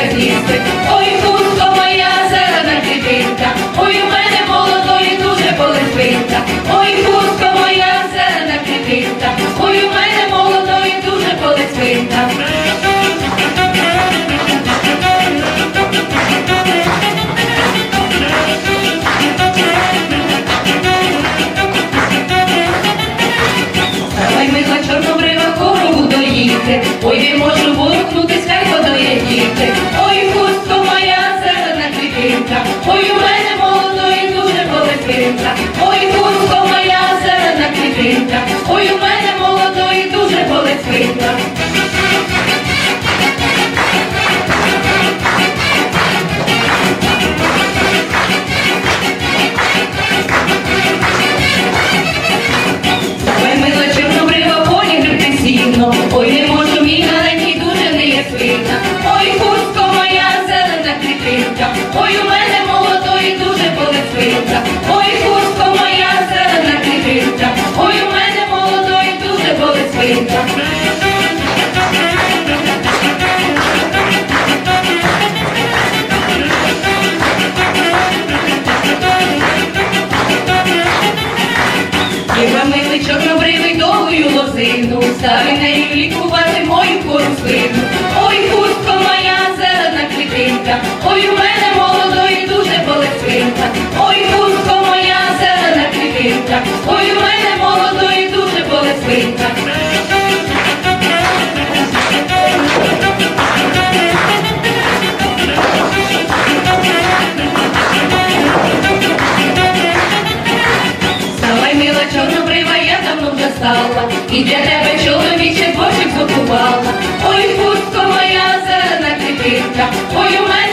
Ой, хустко моя зелена квітинка, ой, у мене молодої дуже болить. Ой, хустко моя зелена квітинка, ой, у мене молодої дуже болить. Ой, не можу воркнути. хатинка, ой, у мене молодо і дуже колесинка, ой, курко моя зелена квітинка, ой, у мене молодо і дуже колесинка. Ну, ой, не можу мій маленький дуже не є світна. Чорнобривий довгою лозину, стави стала, і для тебе чоловіче бочик закувала. Ой, хустко моя зелена квітинка, ой, у мене